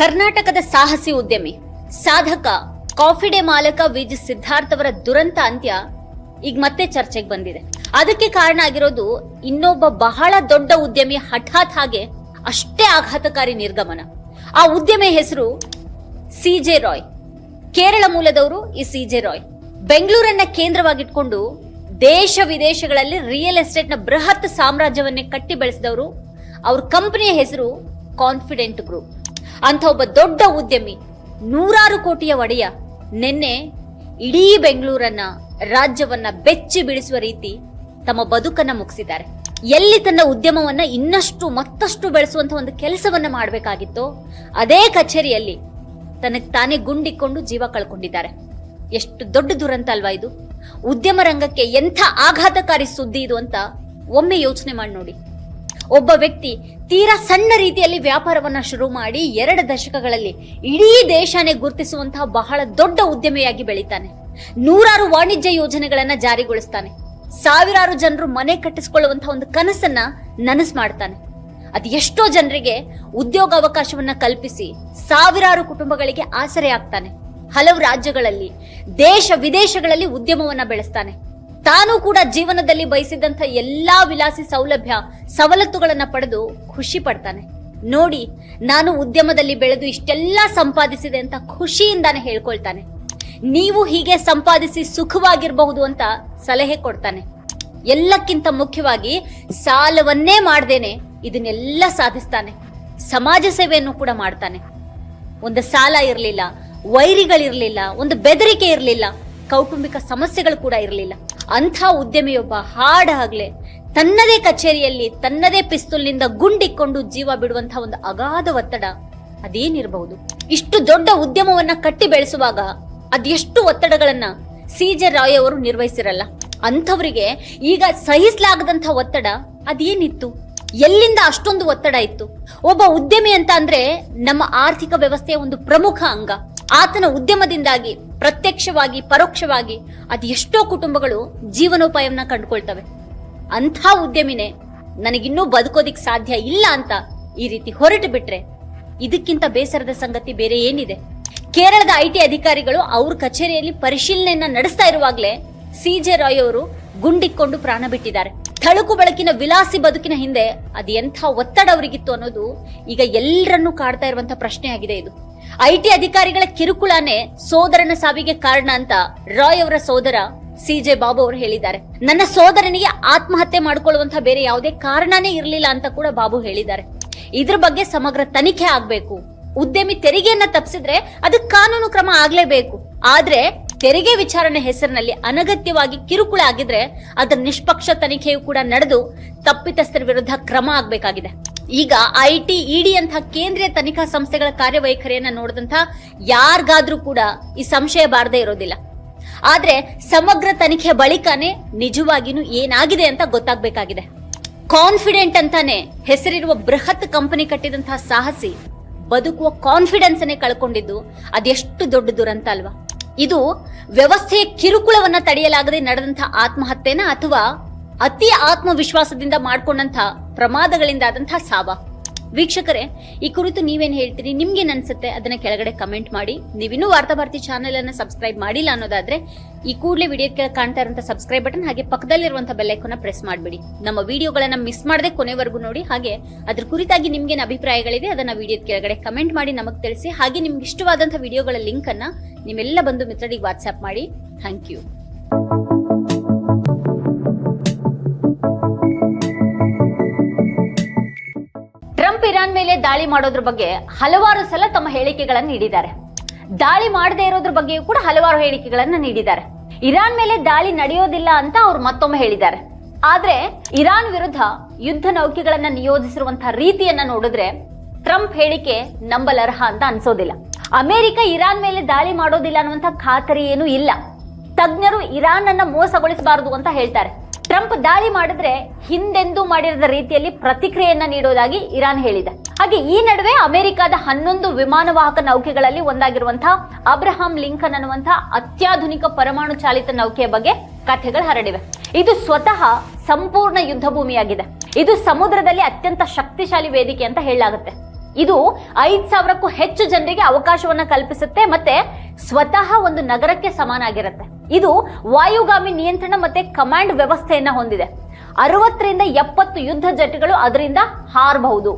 ಕರ್ನಾಟಕದ ಸಾಹಸಿ ಉದ್ಯಮಿ, ಸಾಧಕ, ಕಾಫಿ ಡೇ ಮಾಲಕ ವಿಜ್ ಸಿದ್ಧಾರ್ಥ್ ಅವರ ದುರಂತ ಅಂತ್ಯ ಈಗ ಮತ್ತೆ ಚರ್ಚೆಗೆ ಬಂದಿದೆ. ಅದಕ್ಕೆ ಕಾರಣ ಆಗಿರೋದು ಇನ್ನೊಬ್ಬ ಬಹಳ ದೊಡ್ಡ ಉದ್ಯಮಿ ಹಠಾತ್ ಹಾಗೆ ಅಷ್ಟೇ ಆಘಾತಕಾರಿ ನಿರ್ಗಮನ. ಆ ಉದ್ಯಮಿ ಹೆಸರು ಸಿಜೆ ರಾಯ್. ಕೇರಳ ಮೂಲದವರು ಈ ಸಿಜೆ ರಾಯ್. ಬೆಂಗಳೂರನ್ನ ಕೇಂದ್ರವಾಗಿಟ್ಕೊಂಡು ದೇಶ ವಿದೇಶಗಳಲ್ಲಿ ರಿಯಲ್ ಎಸ್ಟೇಟ್ನ ಬೃಹತ್ ಸಾಮ್ರಾಜ್ಯವನ್ನೇ ಕಟ್ಟಿ ಬೆಳೆಸಿದವರು ಅವ್ರ ಕಂಪನಿಯ ಹೆಸರು ಕಾನ್ಫಿಡೆಂಟ್ ಗ್ರೂಪ್ ಅಂತ ಒಬ್ಬ ದೊಡ್ಡ ಉದ್ಯಮಿ ನೂರಾರು ಕೋಟಿಯ ಒಡೆಯ ನಿನ್ನೆ ಇಡೀ ಬೆಂಗಳೂರನ್ನ ರಾಜ್ಯವನ್ನ ಬೆಚ್ಚಿ ಬಿಡಿಸುವ ರೀತಿ ತಮ್ಮ ಬದುಕನ್ನ ಮುಗಿಸಿದ್ದಾರೆ. ಎಲ್ಲಿ ತನ್ನ ಉದ್ಯಮವನ್ನ ಇನ್ನಷ್ಟು ಮತ್ತಷ್ಟು ಬೆಳೆಸುವಂತ ಒಂದು ಕೆಲಸವನ್ನ ಮಾಡಬೇಕಾಗಿತ್ತೋ ಅದೇ ಕಚೇರಿಯಲ್ಲಿ ತನಗೆ ತಾನೇ ಗುಂಡಿಕೊಂಡು ಜೀವ ಕಳ್ಕೊಂಡಿದ್ದಾರೆ. ಎಷ್ಟು ದೊಡ್ಡ ದುರಂತ ಅಲ್ವಾ ಇದು? ಉದ್ಯಮ ರಂಗಕ್ಕೆ ಎಂಥ ಆಘಾತಕಾರಿ ಸುದ್ದಿ ಇದು ಅಂತ ಒಮ್ಮೆ ಯೋಚನೆ ಮಾಡಿ ನೋಡಿ. ಒಬ್ಬ ವ್ಯಕ್ತಿ ತೀರಾ ಸಣ್ಣ ರೀತಿಯಲ್ಲಿ ವ್ಯಾಪಾರವನ್ನ ಶುರು ಮಾಡಿ ಎರಡು ದಶಕಗಳಲ್ಲಿ ಇಡೀ ದೇಶನೇ ಗುರುತಿಸುವಂತಹ ಬಹಳ ದೊಡ್ಡ ಉದ್ಯಮಿಯಾಗಿ ಬೆಳಿತಾನೆ. ನೂರಾರು ವಾಣಿಜ್ಯ ಯೋಜನೆಗಳನ್ನ ಜಾರಿಗೊಳಿಸ್ತಾನೆ. ಸಾವಿರಾರು ಜನರು ಮನೆ ಕಟ್ಟಿಸಿಕೊಳ್ಳುವಂತಹ ಒಂದು ಕನಸನ್ನ ನನಸು ಮಾಡ್ತಾನೆ. ಅದು ಎಷ್ಟೋ ಜನರಿಗೆ ಉದ್ಯೋಗ ಅವಕಾಶವನ್ನ ಕಲ್ಪಿಸಿ ಸಾವಿರಾರು ಕುಟುಂಬಗಳಿಗೆ ಆಸರೆ ಆಗ್ತಾನೆ. ಹಲವು ರಾಜ್ಯಗಳಲ್ಲಿ, ದೇಶ ವಿದೇಶಗಳಲ್ಲಿ ಉದ್ಯಮವನ್ನ ಬೆಳೆಸ್ತಾನೆ. ತಾನು ಕೂಡ ಜೀವನದಲ್ಲಿ ಬಯಸಿದಂತ ಎಲ್ಲಾ ವಿಲಾಸಿ ಸೌಲಭ್ಯ, ಸವಲತ್ತುಗಳನ್ನ ಪಡೆದು ಖುಷಿ ಪಡ್ತಾನೆ. ನೋಡಿ, ನಾನು ಉದ್ಯಮದಲ್ಲಿ ಬೆಳೆದು ಇಷ್ಟೆಲ್ಲ ಸಂಪಾದಿಸಿದೆ ಅಂತ ಖುಷಿಯಿಂದಾನೆ ಹೇಳ್ಕೊಳ್ತಾನೆ. ನೀವು ಹೀಗೆ ಸಂಪಾದಿಸಿ ಸುಖವಾಗಿರಬಹುದು ಅಂತ ಸಲಹೆ ಕೊಡ್ತಾನೆ. ಎಲ್ಲಕ್ಕಿಂತ ಮುಖ್ಯವಾಗಿ ಸಾಲವನ್ನೇ ಮಾಡ್ದೇನೆ ಇದನ್ನೆಲ್ಲ ಸಾಧಿಸ್ತಾನೆ. ಸಮಾಜ ಸೇವೆಯನ್ನು ಕೂಡ ಮಾಡ್ತಾನೆ. ಒಂದು ಸಾಲ ಇರಲಿಲ್ಲ, ವೈರಿಗಳಿರಲಿಲ್ಲ, ಒಂದು ಬೆದರಿಕೆ ಇರಲಿಲ್ಲ ಕೌಟುಂಬಿಕ ಸಮಸ್ಯೆಗಳು ಕೂಡ ಇರಲಿಲ್ಲ. ಅಂಥ ಉದ್ಯಮಿಯೊಬ್ಬ ಹಾಡಾಗ್ಲೆ ತನ್ನದೇ ಕಚೇರಿಯಲ್ಲಿ, ತನ್ನದೇ ಪಿಸ್ತೂಲ್ನಿಂದ ಗುಂಡಿಕೊಂಡು ಜೀವ ಬಿಡುವಂತಹ ಒಂದು ಅಗಾಧ ಒತ್ತಡ ಅದೇನಿರಬಹುದು. ಇಷ್ಟು ದೊಡ್ಡ ಉದ್ಯಮವನ್ನ ಕಟ್ಟಿ ಬೆಳೆಸುವಾಗ ಅದೆಷ್ಟು ಒತ್ತಡಗಳನ್ನ ಸಿಜೆ ರಾಯ್ ಅವರು ನಿರ್ವಹಿಸಿರಲ್ಲ. ಅಂಥವರಿಗೆ ಈಗ ಸಹಿಸಲಾಗದಂತ ಒತ್ತಡ ಅದೇನಿತ್ತು? ಎಲ್ಲಿಂದ ಅಷ್ಟೊಂದು ಒತ್ತಡ ಇತ್ತು? ಒಬ್ಬ ಉದ್ಯಮಿ ಅಂತ ಅಂದ್ರೆ ನಮ್ಮ ಆರ್ಥಿಕ ವ್ಯವಸ್ಥೆಯ ಒಂದು ಪ್ರಮುಖ ಅಂಗ. ಆತನ ಉದ್ಯಮದಿಂದಾಗಿ, ಪ್ರತ್ಯಕ್ಷವಾಗಿ, ಪರೋಕ್ಷವಾಗಿ ಅದೆಷ್ಟೋ ಕುಟುಂಬಗಳು ಜೀವನೋಪಾಯವನ್ನ ಕಂಡುಕೊಳ್ತವೆ. ಅಂಥ ಉದ್ಯಮಿನೇ ನನಗಿನ್ನೂ ಬದುಕೋದಿಕ್ ಸಾಧ್ಯ ಇಲ್ಲ ಅಂತ ಈ ರೀತಿ ಹೊರಟು ಬಿಟ್ರೆ ಇದಕ್ಕಿಂತ ಬೇಸರದ ಸಂಗತಿ ಬೇರೆ ಏನಿದೆ? ಕೇರಳದ ಐಟಿ ಅಧಿಕಾರಿಗಳು ಅವ್ರ ಕಚೇರಿಯಲ್ಲಿ ಪರಿಶೀಲನೆಯನ್ನ ನಡೆಸ್ತಾ ಇರುವಾಗಲೇ ಸಿಜೆ ರಾಯ್ ಅವರು ಗುಂಡಿಕ್ಕೊಂಡು ಪ್ರಾಣ ಬಿಟ್ಟಿದ್ದಾರೆ. ಥಳುಕು ಬೆಳಕಿನ ವಿಲಾಸಿ ಬದುಕಿನ ಹಿಂದೆ ಅದು ಎಂಥ ಒತ್ತಡ ಅವರಿಗಿತ್ತು ಅನ್ನೋದು ಈಗ ಎಲ್ಲರನ್ನೂ ಕಾಡ್ತಾ ಇರುವಂತ ಪ್ರಶ್ನೆ ಆಗಿದೆ ಇದು. ಐಟಿ ಅಧಿಕಾರಿಗಳ ಕಿರುಕುಳನೇ ಸೋದರನ ಸಾವಿಗೆ ಕಾರಣ ಅಂತ ರಾಯ್ ಅವರ ಸೋದರ ಸಿಜೆ ಬಾಬು ಅವರು ಹೇಳಿದ್ದಾರೆ. ನನ್ನ ಸೋದರನಿಗೆ ಆತ್ಮಹತ್ಯೆ ಮಾಡಿಕೊಳ್ಳುವಂತಹ ಬೇರೆ ಯಾವುದೇ ಕಾರಣನೇ ಇರಲಿಲ್ಲ ಅಂತ ಕೂಡ ಬಾಬು ಹೇಳಿದ್ದಾರೆ. ಇದ್ರ ಬಗ್ಗೆ ಸಮಗ್ರ ತನಿಖೆ ಆಗ್ಬೇಕು. ಉದ್ಯಮಿ ತೆರಿಗೆಯನ್ನ ತಪ್ಪಿಸಿದ್ರೆ ಅದಕ್ಕೆ ಕಾನೂನು ಕ್ರಮ ಆಗ್ಲೇಬೇಕು. ಆದ್ರೆ ತೆರಿಗೆ ವಿಚಾರಣೆ ಹೆಸರಿನಲ್ಲಿ ಅನಗತ್ಯವಾಗಿ ಕಿರುಕುಳ ಆಗಿದ್ರೆ ಅದರ ನಿಷ್ಪಕ್ಷ ತನಿಖೆಯು ಕೂಡ ನಡೆದು ತಪ್ಪಿತಸ್ಥರ ವಿರುದ್ಧ ಕ್ರಮ ಆಗ್ಬೇಕಾಗಿದೆ. ಈಗ ಐಟಿ ಇಡಿ ಅಂತ ಕೇಂದ್ರೀಯ ತನಿಖಾ ಸಂಸ್ಥೆಗಳ ಕಾರ್ಯವೈಖರಿಯನ್ನ ನೋಡಿದಂತ ಯಾರಿಗಾದ್ರೂ ಕೂಡ ಈ ಸಂಶಯ ಬಾರದೇ ಇರೋದಿಲ್ಲ. ಆದ್ರೆ ಸಮಗ್ರ ತನಿಖೆ ಬಳಿಕನೇ ನಿಜವಾಗಿನೂ ಏನಾಗಿದೆ ಅಂತ ಗೊತ್ತಾಗಬೇಕಾಗಿದೆ. ಕಾನ್ಫಿಡೆಂಟ್ ಅಂತಾನೆ ಹೆಸರಿರುವ ಬೃಹತ್ ಕಂಪನಿ ಕಟ್ಟಿದಂತಹ ಸಾಹಸಿ ಬದುಕುವ ಕಾನ್ಫಿಡೆನ್ಸ್ ಅನ್ನೇ ಕಳ್ಕೊಂಡಿದ್ದು ಅದೆಷ್ಟು ದೊಡ್ಡ ದುರಂತ ಅಲ್ವಾ? ಇದು ವ್ಯವಸ್ಥೆಯ ಕಿರುಕುಳವನ್ನ ತಡೆಯಲಾಗದೆ ನಡೆದಂತಹ ಆತ್ಮಹತ್ಯೆನ ಅಥವಾ ಅತಿ ಆತ್ಮವಿಶ್ವಾಸದಿಂದ ಮಾಡ್ಕೊಂಡಂತ ಪ್ರಮಾದಗಳಿಂದ ಆದಂತಹ ಸಾವ. ವೀಕ್ಷಕರೇ, ಈ ಕುರಿತು ನೀವೇನು ಹೇಳ್ತೀರಿ? ನಿಮ್ಗೆ ಅನ್ಸುತ್ತೆ? ಅದನ್ನ ಕೆಳಗಡೆ ಕಮೆಂಟ್ ಮಾಡಿ. ನೀವಿನ್ನೂ ವಾರ್ತಾ ಭಾರತಿ ಚಾನೆಲ್ ಅನ್ನ ಸಬ್ಸ್ಕ್ರೈಬ್ ಮಾಡಿಲ್ಲ ಅನ್ನೋದಾದ್ರೆ, ಈ ಕೂಡಲೇ ವಿಡಿಯೋ ಕೆಳಗೆ ಕಾಣ್ತಾ ಇರುವಂತ ಸಬ್ಸ್ಕ್ರೈಬ್ ಬಟನ್ ಹಾಗೆ ಪಕ್ಕದಲ್ಲಿರುವಂತಹ ಬೆಲ್ಲೈಕನ್ನ ಪ್ರೆಸ್ ಮಾಡ್ಬಿಡಿ. ನಮ್ಮ ವಿಡಿಯೋಗಳನ್ನ ಮಿಸ್ ಮಾಡದೆ ಕೊನೆವರೆಗೂ ನೋಡಿ. ಹಾಗೆ ಅದ್ರ ಕುರಿತಾಗಿ ನಿಮ್ಗೇನ್ ಅಭಿಪ್ರಾಯಗಳಿದೆ ಅದನ್ನ ವಿಡಿಯೋ ಕೆಳಗಡೆ ಕಮೆಂಟ್ ಮಾಡಿ ನಮಗೆ ತಿಳಿಸಿ. ಹಾಗೆ ನಿಮ್ಗೆ ಇಷ್ಟವಾದಂತಹ ವಿಡಿಯೋಗಳ ಲಿಂಕ್ ಅನ್ನ ನಿಮ್ಮೆಲ್ಲ ಬಂದು ಮಿತ್ರರಿಗೆ ವಾಟ್ಸ್ಆಪ್ ಮಾಡಿ. ಥ್ಯಾಂಕ್ ಯು ಇರಾನ್ ಮೇಲೆ ದಾಳಿ ಮಾಡೋದ್ರ ಬಗ್ಗೆ ಹಲವಾರು ಸಲ ತಮ್ಮ ಹೇಳಿಕೆಗಳನ್ನು ನೀಡಿದ್ದಾರೆ. ದಾಳಿ ಮಾಡದೇ ಇರೋದ್ರ ಬಗ್ಗೆಯೂ ಕೂಡ ಹಲವಾರು ಹೇಳಿಕೆಗಳನ್ನ ನೀಡಿದ್ದಾರೆ. ಇರಾನ್ ಮೇಲೆ ದಾಳಿ ನಡೆಯೋದಿಲ್ಲ ಅಂತ ಅವರು ಮತ್ತೊಮ್ಮೆ ಹೇಳಿದ್ದಾರೆ. ಆದ್ರೆ ಇರಾನ್ ವಿರುದ್ಧ ಯುದ್ಧ ನೌಕೆಗಳನ್ನ ನಿಯೋಜಿಸಿರುವಂತಹ ರೀತಿಯನ್ನ ನೋಡಿದ್ರೆ ಟ್ರಂಪ್ ಹೇಳಿಕೆ ನಂಬಲರ್ಹ ಅಂತ ಅನ್ಸೋದಿಲ್ಲ. ಅಮೆರಿಕ ಇರಾನ್ ಮೇಲೆ ದಾಳಿ ಮಾಡೋದಿಲ್ಲ ಅನ್ನುವಂತ ಖಾತರಿ ಏನೂ ಇಲ್ಲ. ತಜ್ಞರು ಇರಾನ್ ಅನ್ನ ಮೋಸಗೊಳಿಸಬಾರದು ಅಂತ ಹೇಳ್ತಾರೆ. ಟ್ರಂಪ್ ದಾಳಿ ಮಾಡಿದ್ರೆ ಹಿಂದೆಂದೂ ಮಾಡಿರದ ರೀತಿಯಲ್ಲಿ ಪ್ರತಿಕ್ರಿಯೆಯನ್ನ ನೀಡೋದಾಗಿ ಇರಾನ್ ಹೇಳಿದೆ. ಹಾಗೆ ಈ ನಡುವೆ ಅಮೆರಿಕದ ಹನ್ನೊಂದು ವಿಮಾನವಾಹಕ ನೌಕೆಗಳಲ್ಲಿ ಒಂದಾಗಿರುವಂತಹ ಅಬ್ರಹಾಂ ಲಿಂಕನ್ ಅನ್ನುವಂತಹ ಅತ್ಯಾಧುನಿಕ ಪರಮಾಣು ಚಾಲಿತ ನೌಕೆಯ ಬಗ್ಗೆ ಕಥೆಗಳು ಹರಡಿವೆ. ಇದು ಸ್ವತಃ ಸಂಪೂರ್ಣ ಯುದ್ಧ ಭೂಮಿಯಾಗಿದೆ. ಇದು ಸಮುದ್ರದಲ್ಲಿ ಅತ್ಯಂತ ಶಕ್ತಿಶಾಲಿ ವೇದಿಕೆ ಅಂತ ಹೇಳಲಾಗುತ್ತೆ. ಇದು ಐದ್ ಸಾವಿರಕ್ಕೂ ಹೆಚ್ಚು ಜನರಿಗೆ ಅವಕಾಶವನ್ನ ಕಲ್ಪಿಸುತ್ತೆ ಮತ್ತೆ ಸ್ವತಃ ಒಂದು ನಗರಕ್ಕೆ ಸಮಾನ ಆಗಿರುತ್ತೆ ಇದು ವಾಯುಗಾಮಿ ನಿಯಂತ್ರಣ ಮತ್ತೆ ಕಮಾಂಡ್ ವ್ಯವಸ್ಥೆಯನ್ನ ಹೊಂದಿದೆ. ಅರವತ್ತರಿಂದ ಎಪ್ಪತ್ತು ಯುದ್ಧ ಜೆಟ್ಗಳು ಅದರಿಂದ ಹಾರಬಹುದು.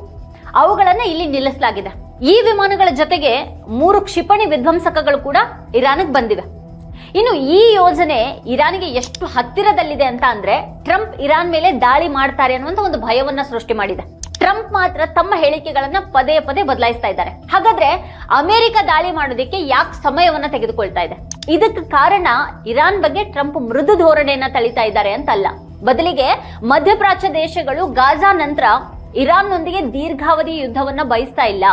ಅವುಗಳನ್ನ ಇಲ್ಲಿ ನಿಲ್ಲಿಸಲಾಗಿದೆ. ಈ ವಿಮಾನಗಳ ಜೊತೆಗೆ ಮೂರು ಕ್ಷಿಪಣಿ ವಿಧ್ವಂಸಕಗಳು ಕೂಡ ಇರಾನ್ಗೆ ಬಂದಿವೆ. ಇನ್ನು ಈ ಯೋಜನೆ ಇರಾನ್ಗೆ ಎಷ್ಟು ಹತ್ತಿರದಲ್ಲಿದೆ ಅಂತ ಅಂದ್ರೆ ಟ್ರಂಪ್ ಇರಾನ್ ಮೇಲೆ ದಾಳಿ ಮಾಡ್ತಾರೆ ಅನ್ನುವಂತ ಒಂದು ಭಯವನ್ನ ಸೃಷ್ಟಿ ಮಾಡಿದೆ. ಟ್ರಂಪ್ ಮಾತ್ರ ತಮ್ಮ ಹೇಳಿಕೆಗಳನ್ನ ಪದೇ ಪದೇ ಬದಲಾಯಿಸ್ತಾ ಇದ್ದಾರೆ. ಹಾಗಾದ್ರೆ ಅಮೆರಿಕ ದಾಳಿ ಮಾಡೋದಕ್ಕೆ ಯಾಕೆ ಸಮಯವನ್ನ ತೆಗೆದುಕೊಳ್ತಾ ಇದೆ? ಇದಕ್ಕೆ ಕಾರಣ ಇರಾನ್ ಬಗ್ಗೆ ಟ್ರಂಪ್ ಮೃದು ಧೋರಣೆಯನ್ನ ತಳಿತಾ ಇದ್ದಾರೆ ಅಂತಲ್ಲ. ಬದಲಿಗೆ ಮಧ್ಯಪ್ರಾಚ್ಯ ದೇಶಗಳು ಗಾಜಾ ನಂತರ ಇರಾನ್ನೊಂದಿಗೆ ದೀರ್ಘಾವಧಿ ಯುದ್ಧವನ್ನ ಬಯಸ್ತಾ ಇಲ್ಲ.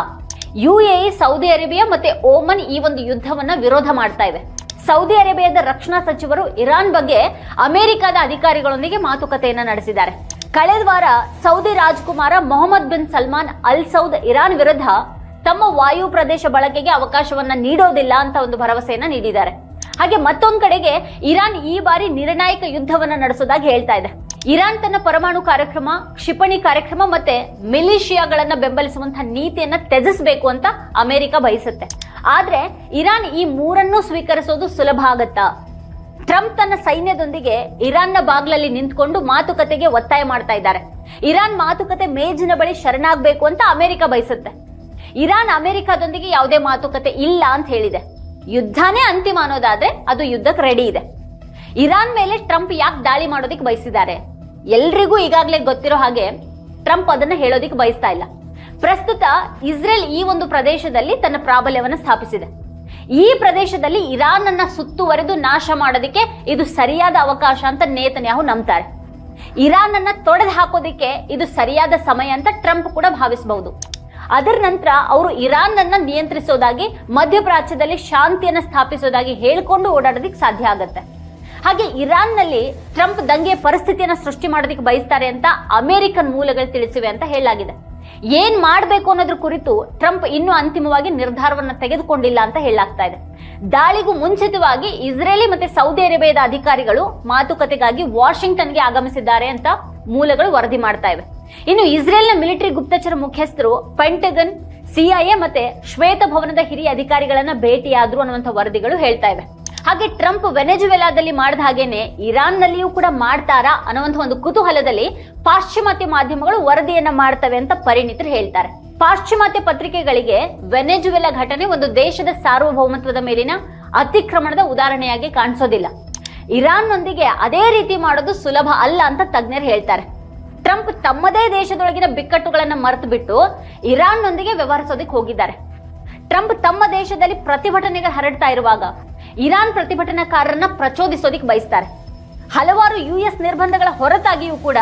ಯುಎಇ ಸೌದಿ ಅರೇಬಿಯಾ ಮತ್ತೆ ಓಮನ್ ಈ ಒಂದು ಯುದ್ಧವನ್ನ ವಿರೋಧ ಮಾಡ್ತಾ ಇವೆ. ಸೌದಿ ಅರೇಬಿಯಾದ ರಕ್ಷಣಾ ಸಚಿವರು ಇರಾನ್ ಬಗ್ಗೆ ಅಮೆರಿಕದ ಅಧಿಕಾರಿಗಳೊಂದಿಗೆ ಮಾತುಕತೆಯನ್ನ ನಡೆಸಿದ್ದಾರೆ. ಕಳೆದ ವಾರ ಸೌದಿ ರಾಜಕುಮಾರ Mohammed bin Salman Al Saud Iran ವಿರುದ್ಧ ತಮ್ಮ ವಾಯು ಪ್ರದೇಶ ಬಳಕೆಗೆ ಅವಕಾಶವನ್ನ ನೀಡೋದಿಲ್ಲ ಅಂತ ಒಂದು ಭರವಸೆಯನ್ನ ನೀಡಿದ್ದಾರೆ. ಹಾಗೆ ಮತ್ತೊಂದು ಕಡೆಗೆ ಇರಾನ್ ಈ ಬಾರಿ ನಿರ್ಣಾಯಕ ಯುದ್ಧವನ್ನ ನಡೆಸೋದಾಗಿ ಹೇಳ್ತಾ ಇದೆ. ಇರಾನ್ ತನ್ನ ಪರಮಾಣು ಕಾರ್ಯಕ್ರಮ, ಕ್ಷಿಪಣಿ ಕಾರ್ಯಕ್ರಮ ಮತ್ತೆ ಮಿಲಿಷಿಯಾಗಳನ್ನ ಬೆಂಬಲಿಸುವಂತಹ ನೀತಿಯನ್ನ ತ್ಯಜಿಸಬೇಕು ಅಂತ ಅಮೆರಿಕ ಬಯಸುತ್ತೆ. ಆದ್ರೆ ಇರಾನ್ ಈ ಮೂರನ್ನು ಸ್ವೀಕರಿಸೋದು ಸುಲಭ ಆಗತ್ತಾ? ಟ್ರಂಪ್ ತನ್ನ ಸೈನ್ಯದೊಂದಿಗೆ ಇರಾನ್ನ ಬಾಗ್ಲಲ್ಲಿ ನಿಂತ್ಕೊಂಡು ಮಾತುಕತೆಗೆ ಒತ್ತಾಯ ಮಾಡ್ತಾ ಇದ್ದಾರೆ. ಇರಾನ್ ಮಾತುಕತೆ ಮೇಜಿನ ಬಳಿ ಶರಣಾಗಬೇಕು ಅಂತ ಅಮೆರಿಕ ಬಯಸುತ್ತೆ. ಇರಾನ್ ಅಮೆರಿಕದೊಂದಿಗೆ ಯಾವುದೇ ಮಾತುಕತೆ ಇಲ್ಲ ಅಂತ ಹೇಳಿದೆ. ಯುದ್ಧನೇ ಅಂತಿಮ ಅನ್ನೋದಾದ್ರೆ ಅದು ಯುದ್ಧಕ್ಕೆ ರೆಡಿ ಇದೆ. ಇರಾನ್ ಮೇಲೆ ಟ್ರಂಪ್ ಯಾಕೆ ದಾಳಿ ಮಾಡೋದಕ್ಕೆ ಬಯಸಿದ್ದಾರೆ? ಎಲ್ರಿಗೂ ಈಗಾಗಲೇ ಗೊತ್ತಿರೋ ಹಾಗೆ ಟ್ರಂಪ್ ಅದನ್ನ ಹೇಳೋದಿಕ್ಕೆ ಬಯಸ್ತಾ ಇಲ್ಲ. ಪ್ರಸ್ತುತ ಇಸ್ರೇಲ್ ಈ ಒಂದು ಪ್ರದೇಶದಲ್ಲಿ ತನ್ನ ಪ್ರಾಬಲ್ಯವನ್ನು ಸ್ಥಾಪಿಸಿದೆ. ಈ ಪ್ರದೇಶದಲ್ಲಿ ಇರಾನ್ ಅನ್ನ ಸುತ್ತುವರೆದು ನಾಶ ಮಾಡೋದಕ್ಕೆ ಇದು ಸರಿಯಾದ ಅವಕಾಶ ಅಂತ ನೇತನ್ಯಾಹು ನಂಬ್ತಾರೆ. ಇರಾನ್ ಅನ್ನ ತೊಡೆದು ಹಾಕೋದಿಕ್ಕೆ ಇದು ಸರಿಯಾದ ಸಮಯ ಅಂತ ಟ್ರಂಪ್ ಕೂಡ ಭಾವಿಸಬಹುದು. ಅದರ ನಂತರ ಅವರು ಇರಾನ್ ಅನ್ನ ನಿಯಂತ್ರಿಸೋದಾಗಿ ಮಧ್ಯಪ್ರಾಚ್ಯದಲ್ಲಿ ಶಾಂತಿಯನ್ನ ಸ್ಥಾಪಿಸೋದಾಗಿ ಹೇಳ್ಕೊಂಡು ಓಡಾಡೋದಕ್ಕೆ ಸಾಧ್ಯ ಆಗುತ್ತೆ. ಹಾಗೆ ಇರಾನ್ನಲ್ಲಿ ಟ್ರಂಪ್ ದಂಗೆ ಪರಿಸ್ಥಿತಿಯನ್ನ ಸೃಷ್ಟಿ ಮಾಡೋದಕ್ಕೆ ಬಯಸ್ತಾರೆ ಅಂತ ಅಮೆರಿಕನ್ ಮೂಲಗಳು ತಿಳಿಸಿವೆ ಅಂತ ಹೇಳಲಾಗಿದೆ. ಏನ್ ಮಾಡಬೇಕು ಅನ್ನೋದ್ರ ಕುರಿತು ಟ್ರಂಪ್ ಇನ್ನೂ ಅಂತಿಮವಾಗಿ ನಿರ್ಧಾರವನ್ನು ತೆಗೆದುಕೊಂಡಿಲ್ಲ ಅಂತ ಹೇಳಲಾಗ್ತಾ ಇದೆ. ದಾಳಿಗೂ ಮುಂಚಿತವಾಗಿ ಇಸ್ರೇಲಿ ಮತ್ತೆ ಸೌದಿ ಅರೇಬಿಯಾದ ಅಧಿಕಾರಿಗಳು ಮಾತುಕತೆಗಾಗಿ ವಾಷಿಂಗ್ಟನ್ಗೆ ಆಗಮಿಸಿದ್ದಾರೆ ಅಂತ ಮೂಲಗಳು ವರದಿ ಮಾಡ್ತಾ ಇವೆ. ಇನ್ನು ಇಸ್ರೇಲ್ನ ಮಿಲಿಟರಿ ಗುಪ್ತಚರ ಮುಖ್ಯಸ್ಥರು ಪೆಂಟಗನ್ ಸಿಐಎ ಮತ್ತೆ ಶ್ವೇತಭವನದ ಹಿರಿಯ ಅಧಿಕಾರಿಗಳನ್ನ ಭೇಟಿಯಾದ್ರು ಅನ್ನುವಂಥ ವರದಿಗಳು ಹೇಳ್ತಾ ಇವೆ. ಹಾಗೆ ಟ್ರಂಪ್ ವೆನೆಜುವೆಲಾದಲ್ಲಿ ಮಾಡಿದ ಹಾಗೇನೆ ಇರಾನ್ನಲ್ಲಿಯೂ ಕೂಡ ಮಾಡ್ತಾರಾ ಅನ್ನುವಂಥ ಒಂದು ಕುತೂಹಲದಲ್ಲಿ ಪಾಶ್ಚಿಮಾತ್ಯ ಮಾಧ್ಯಮಗಳು ವರದಿಯನ್ನ ಮಾಡ್ತವೆ ಅಂತ ಪರಿಣಿತರು ಹೇಳ್ತಾರೆ. ಪಾಶ್ಚಿಮಾತ್ಯ ಪತ್ರಿಕೆಗಳಿಗೆ ವೆನೆಜುವೆಲಾ ಘಟನೆ ಒಂದು ದೇಶದ ಸಾರ್ವಭೌಮತ್ವದ ಮೇಲಿನ ಅತಿಕ್ರಮಣದ ಉದಾಹರಣೆಯಾಗಿ ಕಾಣಿಸೋದಿಲ್ಲ. ಇರಾನ್ನೊಂದಿಗೆ ಅದೇ ರೀತಿ ಮಾಡೋದು ಸುಲಭ ಅಲ್ಲ ಅಂತ ತಜ್ಞರು ಹೇಳ್ತಾರೆ. ಟ್ರಂಪ್ ತಮ್ಮದೇ ದೇಶದೊಳಗಿನ ಬಿಕ್ಕಟ್ಟುಗಳನ್ನ ಮರೆತು ಬಿಟ್ಟು ಇರಾನ್ನೊಂದಿಗೆ ವ್ಯವಹರಿಸೋದಕ್ಕೆ ಹೋಗಿದ್ದಾರೆ. ಟ್ರಂಪ್ ತಮ್ಮ ದೇಶದಲ್ಲಿ ಪ್ರತಿಭಟನೆಗಳು ಹರಡ್ತಾ ಇರುವಾಗ ಇರಾನ್ ಪ್ರತಿಭಟನಾಕಾರರನ್ನ ಪ್ರಚೋದಿಸೋದಿಕ್ ಬಯಸ್ತಾರೆ. ಹಲವಾರು ಯು ಎಸ್ ನಿರ್ಬಂಧಗಳ ಹೊರತಾಗಿಯೂ ಕೂಡ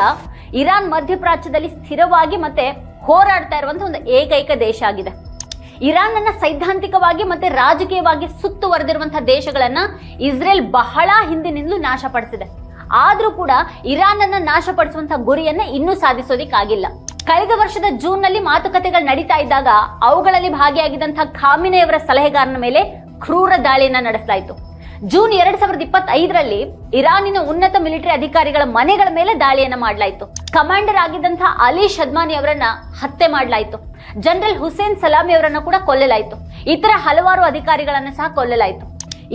ಇರಾನ್ ಮಧ್ಯಪ್ರಾಚ್ಯದಲ್ಲಿ ಸ್ಥಿರವಾಗಿ ಮತ್ತೆ ಹೋರಾಡ್ತಾ ಇರುವಂತಹ ಒಂದು ಏಕೈಕ ದೇಶ ಆಗಿದೆ. ಇರಾನ್ ಅನ್ನ ಸೈದ್ಧಾಂತಿಕವಾಗಿ ಮತ್ತೆ ರಾಜಕೀಯವಾಗಿ ಸುತ್ತುವರೆದಿರುವಂತಹ ದೇಶಗಳನ್ನ ಇಸ್ರೇಲ್ ಬಹಳ ಹಿಂದಿನಿಂದಲೂ ನಾಶಪಡಿಸಿದೆ. ಆದ್ರೂ ಕೂಡ ಇರಾನ್ ಅನ್ನ ನಾಶಪಡಿಸುವಂತಹ ಗುರಿಯನ್ನ ಇನ್ನೂ ಸಾಧಿಸೋದಿಕ್ಕಾಗಿಲ್ಲ ಕಳೆದ ವರ್ಷದ ಜೂನ್ನಲ್ಲಿ ಮಾತುಕತೆಗಳು ನಡೀತಾ ಇದ್ದಾಗ ಅವುಗಳಲ್ಲಿ ಭಾಗಿಯಾಗಿದ್ದಂತಹ ಖಾಮಿನೆಯವರ ಸಲಹೆಗಾರನ ಮೇಲೆ ಕ್ರೂರ ದಾಳಿಯನ್ನ ನಡೆಸಲಾಯಿತು. ಜೂನ್ ಎರಡ್ ಸಾವಿರದ ಇಪ್ಪತ್ತೈದರಲ್ಲಿ ಇರಾನಿನ ಉನ್ನತ ಮಿಲಿಟರಿ ಅಧಿಕಾರಿಗಳ ಮನೆಗಳ ಮೇಲೆ ದಾಳಿಯನ್ನ ಮಾಡಲಾಯಿತು. ಕಮಾಂಡರ್ ಆಗಿದ್ದಂತಹ ಅಲಿ ಶದ್ಮಾನಿ ಅವರನ್ನ ಹತ್ಯೆ ಮಾಡಲಾಯಿತು. ಜನರಲ್ ಹುಸೇನ್ ಸಲಾಮಿ ಅವರನ್ನ ಕೂಡ ಕೊಲ್ಲಲಾಯಿತು. ಇತರ ಹಲವಾರು ಅಧಿಕಾರಿಗಳನ್ನ ಸಹ ಕೊಲ್ಲಲಾಯಿತು.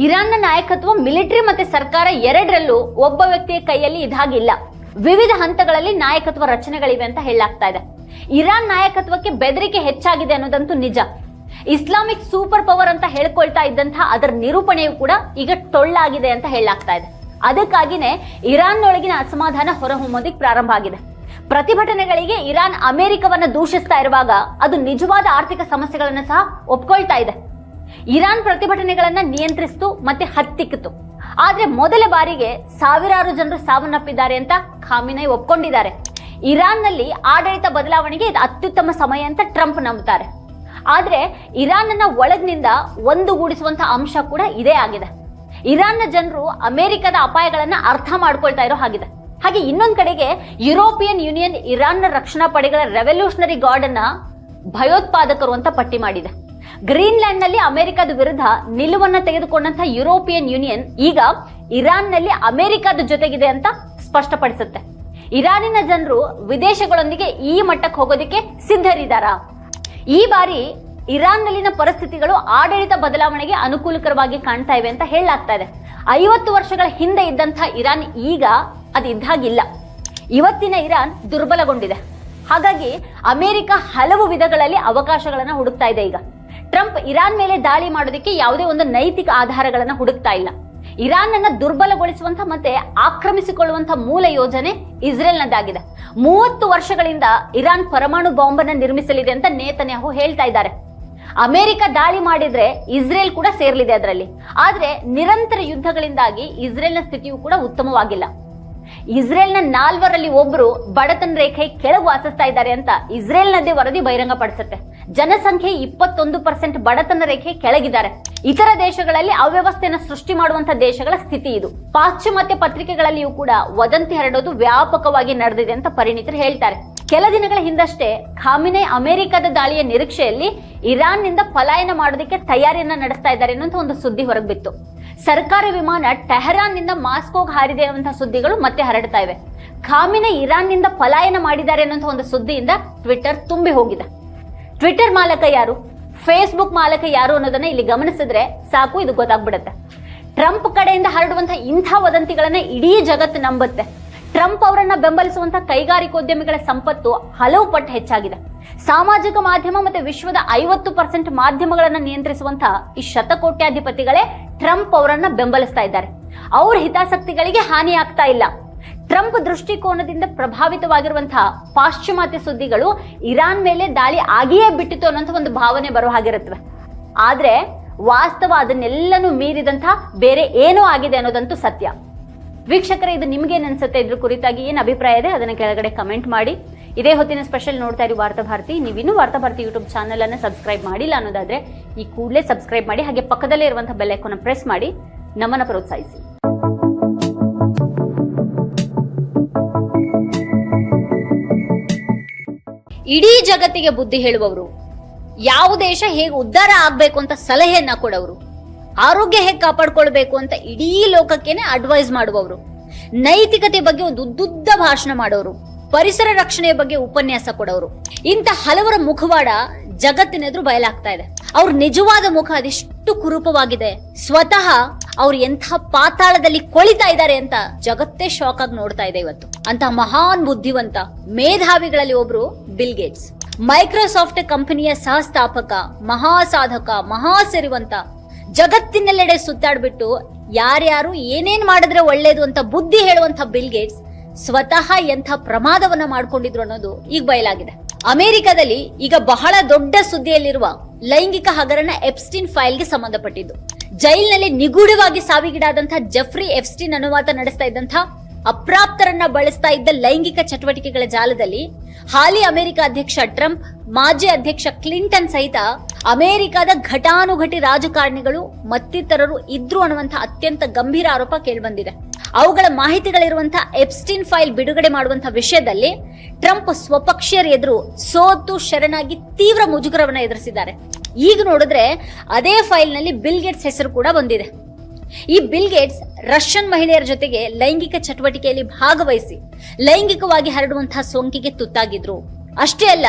ಇರಾನ್ನ ನಾಯಕತ್ವ, ಮಿಲಿಟರಿ ಮತ್ತೆ ಸರ್ಕಾರ ಎರಡರಲ್ಲೂ ಒಬ್ಬ ವ್ಯಕ್ತಿಯ ಕೈಯಲ್ಲಿ ಇದಾಗಿಲ್ಲ. ವಿವಿಧ ಹಂತಗಳಲ್ಲಿ ನಾಯಕತ್ವ ರಚನೆಗಳಿವೆ ಅಂತ ಹೇಳಲಾಗ್ತಾ ಇದೆ. ಇರಾನ್ ನಾಯಕತ್ವಕ್ಕೆ ಬೆದರಿಕೆ ಹೆಚ್ಚಾಗಿದೆ ಅನ್ನೋದಂತೂ ನಿಜ. ಇಸ್ಲಾಮಿಕ್ ಸೂಪರ್ ಪವರ್ ಅಂತ ಹೇಳ್ಕೊಳ್ತಾ ಇದ್ದಂತಹ ಅದರ ನಿರೂಪಣೆಯು ಕೂಡ ಈಗ ಟೊಳ್ಳಾಗಿದೆ ಅಂತ ಹೇಳಲಾಗ್ತಾ ಇದೆ. ಅದಕ್ಕಾಗಿನೇ ಇರಾನ್ನೊಳಗಿನ ಅಸಮಾಧಾನ ಹೊರಹೊಮ್ಮೋದಿಕ್ ಪ್ರಾರಂಭ ಆಗಿದೆ. ಪ್ರತಿಭಟನೆಗಳಿಗೆ ಇರಾನ್ ಅಮೆರಿಕವನ್ನ ದೂಷಿಸ್ತಾ ಇರುವಾಗ ಅದು ನಿಜವಾದ ಆರ್ಥಿಕ ಸಮಸ್ಯೆಗಳನ್ನ ಸಹ ಒಪ್ಕೊಳ್ತಾ ಇದೆ. ಇರಾನ್ ಪ್ರತಿಭಟನೆಗಳನ್ನ ನಿಯಂತ್ರಿಸಿತು ಮತ್ತೆ ಹತ್ತಿಕ್ಕಿತು. ಆದ್ರೆ ಮೊದಲ ಬಾರಿಗೆ ಸಾವಿರಾರು ಜನರು ಸಾವನ್ನಪ್ಪಿದ್ದಾರೆ ಅಂತ ಖಾಮಿನೈ ಒಪ್ಕೊಂಡಿದ್ದಾರೆ. ಇರಾನ್ನಲ್ಲಿ ಆಡಳಿತ ಬದಲಾವಣೆಗೆ ಇದು ಅತ್ಯುತ್ತಮ ಸಮಯ ಅಂತ ಟ್ರಂಪ್ ನಂಬುತ್ತಾರೆ ಆದ್ರೆ ಅನ್ನ ಒಳಗಿನಿಂದ ಒಂದುಗೂಡಿಸುವಂತ ಅಂಶ ಕೂಡ ಇದೇ ಆಗಿದೆ. ಇರಾನ್ನ ಜನರು ಅಮೆರಿಕದ ಅಪಾಯಗಳನ್ನ ಅರ್ಥ ಮಾಡ್ಕೊಳ್ತಾ ಇರೋ ಹಾಗಿದೆ. ಹಾಗೆ ಇನ್ನೊಂದು ಕಡೆಗೆ ಯುರೋಪಿಯನ್ ಯೂನಿಯನ್ ಇರಾನ್ನ ರಕ್ಷಣಾ ಪಡೆಗಳ ರೆವಲ್ಯೂಷನರಿ ಗಾರ್ಡ್ ಅನ್ನ ಭಯೋತ್ಪಾದಕರು ಅಂತ ಪಟ್ಟಿ ಮಾಡಿದೆ. ಗ್ರೀನ್ಲ್ಯಾಂಡ್ನಲ್ಲಿ ಅಮೆರಿಕದ ವಿರುದ್ಧ ನಿಲುವನ್ನ ತೆಗೆದುಕೊಂಡಂತ ಯುರೋಪಿಯನ್ ಯೂನಿಯನ್ ಈಗ ಇರಾನ್ನಲ್ಲಿ ಅಮೆರಿಕದ ಜೊತೆಗಿದೆ ಅಂತ ಸ್ಪಷ್ಟಪಡಿಸುತ್ತೆ. ಇರಾನಿನ ಜನರು ವಿದೇಶಗಳೊಂದಿಗೆ ಈ ಮಟ್ಟಕ್ಕೆ ಹೋಗೋದಕ್ಕೆ ಸಿದ್ಧರಿದ್ದಾರಾ ಈ ಬಾರಿ ಇರಾನ್ನಲ್ಲಿನ ಪರಿಸ್ಥಿತಿಗಳು ಆಡಳಿತ ಬದಲಾವಣೆಗೆ ಅನುಕೂಲಕರವಾಗಿ ಕಾಣ್ತಾ ಇವೆ ಅಂತ ಹೇಳಲಾಗ್ತಾ ಇದೆ. ಐವತ್ತು ವರ್ಷಗಳ ಹಿಂದೆ ಇದ್ದಂಥ ಇರಾನ್ ಈಗ ಅದು ಇವತ್ತಿನ ಇರಾನ್ ದುರ್ಬಲಗೊಂಡಿದೆ. ಹಾಗಾಗಿ ಅಮೆರಿಕ ಹಲವು ವಿಧಗಳಲ್ಲಿ ಅವಕಾಶಗಳನ್ನು ಹುಡುಕ್ತಾ ಇದೆ ಈಗ. ಟ್ರಂಪ್ ಇರಾನ್ ಮೇಲೆ ದಾಳಿ ಮಾಡೋದಕ್ಕೆ ಯಾವುದೇ ಒಂದು ನೈತಿಕ ಆಧಾರಗಳನ್ನು ಹುಡುಕ್ತಾ ಇಲ್ಲ. ಇರಾನ್ ಅನ್ನ ದುರ್ಬಲಗೊಳಿಸುವಂತ ಮತ್ತೆ ಆಕ್ರಮಿಸಿಕೊಳ್ಳುವಂತ ಮೂಲ ಯೋಜನೆ ಇಸ್ರೇಲ್ನದ್ದಾಗಿದೆ. ಮೂವತ್ತು ವರ್ಷಗಳಿಂದ ಇರಾನ್ ಪರಮಾಣು ಬಾಂಬ್ ನಿರ್ಮಿಸಲಿದೆ ಅಂತ ನೇತನ್ಯಾಹು ಹೇಳ್ತಾ ಇದ್ದಾರೆ. ಅಮೆರಿಕ ದಾಳಿ ಮಾಡಿದ್ರೆ ಇಸ್ರೇಲ್ ಕೂಡ ಸೇರ್ಲಿದೆ ಅದರಲ್ಲಿ. ಆದ್ರೆ ನಿರಂತರ ಯುದ್ಧಗಳಿಂದಾಗಿ ಇಸ್ರೇಲ್ನ ಸ್ಥಿತಿಯು ಕೂಡ ಉತ್ತಮವಾಗಿಲ್ಲ. ಇಸ್ರೇಲ್ನ ನಾಲ್ವರಲ್ಲಿ ಒಬ್ರು ಬಡತನ ರೇಖೆ ಕೆಳಗೆ ವಾಸಿಸ್ತಾ ಇದ್ದಾರೆ ಅಂತ ಇಸ್ರೇಲ್ನದ್ದೇ ವರದಿ ಬಹಿರಂಗಪಡಿಸುತ್ತೆ. ಜನಸಂಖ್ಯೆ ಇಪ್ಪತ್ತೊಂದು ಪರ್ಸೆಂಟ್ ಬಡತನ ರೇಖೆ ಕೆಳಗಿದ್ದಾರೆ. ಇತರ ದೇಶಗಳಲ್ಲಿ ಅವ್ಯವಸ್ಥೆಯನ್ನು ಸೃಷ್ಟಿ ಮಾಡುವಂತ ದೇಶಗಳ ಸ್ಥಿತಿ ಇದು. ಪಾಶ್ಚಿಮಾತ್ಯ ಪತ್ರಿಕೆಗಳಲ್ಲಿಯೂ ಕೂಡ ವದಂತಿ ಹರಡೋದು ವ್ಯಾಪಕವಾಗಿ ನಡೆದಿದೆ ಅಂತ ಪರಿಣಿತರು ಹೇಳ್ತಾರೆ. ಕೆಲ ದಿನಗಳ ಹಿಂದಷ್ಟೇ ಖಾಮಿನೆ ಅಮೆರಿಕದ ದಾಳಿಯ ನಿರೀಕ್ಷೆಯಲ್ಲಿ ಇರಾನ್ನಿಂದ ಪಲಾಯನ ಮಾಡೋದಕ್ಕೆ ತಯಾರಿಯನ್ನ ನಡೆಸ್ತಾ ಇದ್ದಾರೆ ಅನ್ನೋಂಥ ಒಂದು ಸುದ್ದಿ ಹೊರಗ್ಬಿತ್ತು. ಸರ್ಕಾರಿ ವಿಮಾನ ಟೆಹರಾನ್ನಿಂದ ಮಾಸ್ಕೋಗ್ ಹಾರಿದೆ ಅನ್ನುವಂಥ ಸುದ್ದಿಗಳು ಮತ್ತೆ ಹರಡ್ತಾ ಇವೆ. ಖಾಮಿನೆ ಇರಾನ್ನಿಂದ ಪಲಾಯನ ಮಾಡಿದ್ದಾರೆ ಅನ್ನೋಂಥ ಒಂದು ಸುದ್ದಿಯಿಂದ ಟ್ವಿಟರ್ ತುಂಬಿ ಹೋಗಿದೆ. ಟ್ವಿಟರ್ ಮಾಲಕ ಯಾರು? ಫೇಸ್ಬುಕ್ ಮಾಲಕ ಯಾರು ಅನ್ನೋದನ್ನ ಇಲ್ಲಿ ಗಮನಿಸಿದ್ರೆ ಸಾಕು, ಇದು ಗೊತ್ತಾಗ್ಬಿಡುತ್ತೆ. ಟ್ರಂಪ್ ಕಡೆಯಿಂದ ಹರಡುವಂತಹ ಇಂಥ ವದಂತಿಗಳನ್ನ ಇಡೀ ಜಗತ್ತು ನಂಬುತ್ತೆ. ಟ್ರಂಪ್ ಅವರನ್ನ ಬೆಂಬಲಿಸುವಂತಹ ಕೈಗಾರಿಕೋದ್ಯಮಿಗಳ ಸಂಪತ್ತು ಹಲವು ಪಟ್ಟು ಹೆಚ್ಚಾಗಿದೆ. ಸಾಮಾಜಿಕ ಮಾಧ್ಯಮ ಮತ್ತೆ ವಿಶ್ವದ ಐವತ್ತು ಪರ್ಸೆಂಟ್ ಮಾಧ್ಯಮಗಳನ್ನ ನಿಯಂತ್ರಿಸುವಂತಹ ಈ ಶತಕೋಟ್ಯಾಧಿಪತಿಗಳೇ ಟ್ರಂಪ್ ಅವರನ್ನ ಬೆಂಬಲಿಸ್ತಾ ಇದ್ದಾರೆ. ಅವ್ರ ಹಿತಾಸಕ್ತಿಗಳಿಗೆ ಹಾನಿ ಆಗ್ತಾ ಇಲ್ಲ. ಟ್ರಂಪ್ ದೃಷ್ಟಿಕೋನದಿಂದ ಪ್ರಭಾವಿತವಾಗಿರುವಂತಹ ಪಾಶ್ಚಿಮಾತ್ಯ ಸುದ್ದಿಗಳು ಇರಾನ್ ಮೇಲೆ ದಾಳಿ ಆಗಿಯೇ ಬಿಟ್ಟಿತು ಅನ್ನೋಂಥ ಒಂದು ಭಾವನೆ ಬರೋ ಹಾಗಿರುತ್ತವೆ. ಆದ್ರೆ ವಾಸ್ತವ ಅದನ್ನೆಲ್ಲನೂ ಮೀರಿದಂಥ ಬೇರೆ ಏನೂ ಆಗಿದೆ ಅನ್ನೋದಂತೂ ಸತ್ಯ. ವೀಕ್ಷಕರೇ, ಇದು ನಿಮ್ಗೆ ಅನ್ಸುತ್ತೆ ಇದ್ರ ಕುರಿತಾಗಿ ಏನು ಅಭಿಪ್ರಾಯ ಇದೆ, ಅದನ್ನ ಕೆಳಗಡೆ ಕಮೆಂಟ್ ಮಾಡಿ. ಇದೇ ಹೊತ್ತಿನ ಸ್ಪೆಷಲ್ ನೋಡ್ತಾ ಇರಿ ವಾರ್ತಾ ಭಾರತಿ. ನೀವಿನ್ನೂ ವಾರ್ತಾ ಭಾರತಿ ಯೂಟ್ಯೂಬ್ ಚಾನಲ್ ಅನ್ನ ಸಬ್ಸ್ಕ್ರೈಬ್ ಮಾಡಿಲ್ಲ ಅನ್ನೋದಾದ್ರೆ, ಈ ಕೂಡಲೇ ಸಬ್ಸ್ಕ್ರೈಬ್ ಮಾಡಿ, ಹಾಗೆ ಪಕ್ಕದಲ್ಲೇ ಇರುವಂತಹ ಬೆಲ್ ಐಕಾನ್ ಪ್ರೆಸ್ ಮಾಡಿ, ನಮ್ಮನ್ನ ಪ್ರೋತ್ಸಾಹಿಸಿ. ಇಡೀ ಜಗತ್ತಿಗೆ ಬುದ್ಧಿ ಹೇಳುವವರು, ಯಾವ ದೇಶ ಹೇಗೆ ಉದ್ಧಾರ ಆಗ್ಬೇಕು ಅಂತ ಸಲಹೆಯನ್ನ ಕೊಡವರು. ಆರೋಗ್ಯ ಹೇಗೆ ಕಾಪಾಡ್ಕೊಳ್ಬೇಕು ಅಂತ ಇಡೀ ಲೋಕಕ್ಕೇನೆ ಅಡ್ವೈಸ್ ಮಾಡುವವರು. ನೈತಿಕತೆ ಬಗ್ಗೆ ಒಂದು ಉದ್ದುದ್ದ ಭಾಷಣ ಮಾಡೋರು. ಪರಿಸರ ರಕ್ಷಣೆಯ ಬಗ್ಗೆ ಉಪನ್ಯಾಸ ಕೊಡೋರು. ಇಂಥ ಹಲವರ ಮುಖವಾಡ ಜಗತ್ತಿನೆದುರು ಬಯಲಾಗ್ತಾ ಇದೆ. ಅವ್ರ ನಿಜವಾದ ಮುಖ ಅದೆಷ್ಟು ಕುರೂಪವಾಗಿದೆ. ಸ್ವತಃ ಅವ್ರು ಎಂಥ ಪಾತಾಳದಲ್ಲಿ ಕೊಳಿತಾ ಇದ್ದಾರೆ ಅಂತ ಜಗತ್ತೇ ಶಾಕ್ ಆಗಿ ನೋಡ್ತಾ ಇದೆ ಇವತ್ತು. ಅಂತ ಮಹಾನ್ ಬುದ್ಧಿವಂತ ಮೇಧಾವಿಗಳಲ್ಲಿ ಒಬ್ರು ಬಿಲ್ ಗೇಟ್ಸ್ ಮೈಕ್ರೋಸಾಫ್ಟ್ ಕಂಪನಿಯ ಸಹಸ್ಥಾಪಕ ಮಹಾಸಾಧಕ, ಮಹಾಸಿರಿವಂತ ಜಗತ್ತಿನೆಲ್ಲೆಡೆ ಸುತ್ತಾಡ್ಬಿಟ್ಟು ಯಾರ್ಯಾರು ಏನೇನ್ ಮಾಡಿದ್ರೆ ಒಳ್ಳೇದು ಅಂತ ಬುದ್ಧಿ ಹೇಳುವಂತ ಬಿಲ್ ಗೇಟ್ಸ್ ಸ್ವತಃ ಎಂಥ ಪ್ರಮಾದವನ್ನ ಮಾಡ್ಕೊಂಡಿದ್ರು ಅನ್ನೋದು ಈಗ ಬಯಲಾಗಿದೆ. ಅಮೆರಿಕದಲ್ಲಿ ಈಗ ಬಹಳ ದೊಡ್ಡ ಸುದ್ದಿಯಲ್ಲಿರುವ ಲೈಂಗಿಕ ಹಗರಣ ಎಪ್ಸ್ಟಿನ್ ಫೈಲ್ಗೆ ಸಂಬಂಧಪಟ್ಟಿದ್ದು. ಜೈಲಿನಲ್ಲಿ ನಿಗೂಢವಾಗಿ ಸಾವಿಗೀಡಾದಂತಹ ಜಫ್ರಿ ಎಫ್ಸ್ಟಿನ್ ಅನುವಾದ ನಡೆಸ್ತಾ ಇದ್ದಂತಹ ಅಪ್ರಾಪ್ತರನ್ನ ಬಳಸ್ತಾ ಇದ್ದ ಲೈಂಗಿಕ ಚಟುವಟಿಕೆಗಳ ಜಾಲದಲ್ಲಿ ಹಾಲಿ ಅಮೆರಿಕ ಅಧ್ಯಕ್ಷ ಟ್ರಂಪ್, ಮಾಜಿ ಅಧ್ಯಕ್ಷ ಕ್ಲಿಂಟನ್ ಸಹಿತ ಅಮೆರಿಕದ ಘಟಾನುಘಟಿ ರಾಜಕಾರಣಿಗಳು ಮತ್ತಿತರರು ಇದ್ರು ಅನ್ನುವಂಥ ಅತ್ಯಂತ ಗಂಭೀರ ಆರೋಪ ಕೇಳಿಬಂದಿದೆ. ಅವುಗಳ ಮಾಹಿತಿಗಳಿರುವಂತಹ ಎಪ್ಸ್ಟಿನ್ ಫೈಲ್ ಬಿಡುಗಡೆ ಮಾಡುವಂತಹ ವಿಷಯದಲ್ಲಿ ಟ್ರಂಪ್ ಸ್ವಪಕ್ಷೀಯರ ಎದುರು ಸೋತು ಶರಣಾಗಿ ತೀವ್ರ ಮುಜುಗರವನ್ನು ಎದುರಿಸಿದ್ದಾರೆ. ಈಗ ನೋಡಿದ್ರೆ ಅದೇ ಫೈಲ್ನಲ್ಲಿ ಬಿಲ್ ಗೇಟ್ಸ್ ಹೆಸರು ಕೂಡ ಬಂದಿದೆ. ಈ ಬಿಲ್ ಗೇಟ್ಸ್ ರಷ್ಯನ್ ಮಹಿಳೆಯರ ಜೊತೆಗೆ ಲೈಂಗಿಕ ಚಟುವಟಿಕೆಯಲ್ಲಿ ಭಾಗವಹಿಸಿ ಲೈಂಗಿಕವಾಗಿ ಹರಡುವಂತಹ ಸೋಂಕಿಗೆ ತುತ್ತಾಗಿದ್ರು. ಅಷ್ಟೇ ಅಲ್ಲ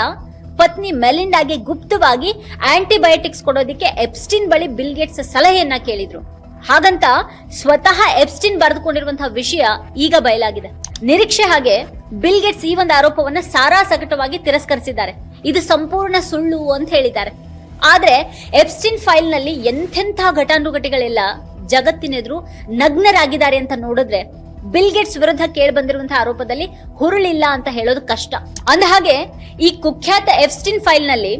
ಪತ್ನಿ ಮೆಲಿಂಡಾಗೆ ಗುಪ್ತವಾಗಿ ಆಂಟಿಬಯೋಟಿಕ್ಸ್ ಕೊಡೋದಕ್ಕೆ ಎಪ್ಸ್ಟಿನ್ ಬಳಿ ಬಿಲ್ ಗೇಟ್ಸ್ ಸಲಹೆಯನ್ನ ಕೇಳಿದ್ರು. ಹಾಗಂತ ಸ್ವತಃ ಎಪ್ಸ್ಟಿನ್ ಬರೆದುಕೊಂಡಿರುವಂತಹ ವಿಷಯ ಈಗ ಬಯಲಾಗಿದೆ. ನಿರೀಕ್ಷೆ ಹಾಗೆ ಬಿಲ್ ಗೇಟ್ಸ್ ಈ ಒಂದು ಆರೋಪವನ್ನ ಸಾರಾ ಸಗಟವಾಗಿ ತಿರಸ್ಕರಿಸಿದ್ದಾರೆ. ಇದು ಸಂಪೂರ್ಣ ಸುಳ್ಳು ಅಂತ ಹೇಳಿದ್ದಾರೆ. ಆದ್ರೆ ಎಪ್ಸ್ಟಿನ್ ಫೈಲ್ನಲ್ಲಿ ಎಂಥೆಂಥ ಘಟಾನುಘಟಿಗಳೆಲ್ಲ. ಜಗತ್ತಿನೆದುರು ನಗ್ನರಾಗಿದ್ದಾರೆ ಅಂತ ನೋಡಿದ್ರೆ ಬಿಲ್ ಗೇಟ್ಸ್ ವಿರುದ್ಧ ಕೇಳಿ ಬಂದಿರುವಂತಹ ಆರೋಪದಲ್ಲಿ ಹುರುಳಿಲ್ಲ ಅಂತ ಹೇಳೋದು ಕಷ್ಟ. ಅಂದ ಹಾಗೆ ಈ ಕುಖ್ಯಾತ ಎಫ್ಸ್ಟಿನ್ ಫೈಲ್ನಲ್ಲಿ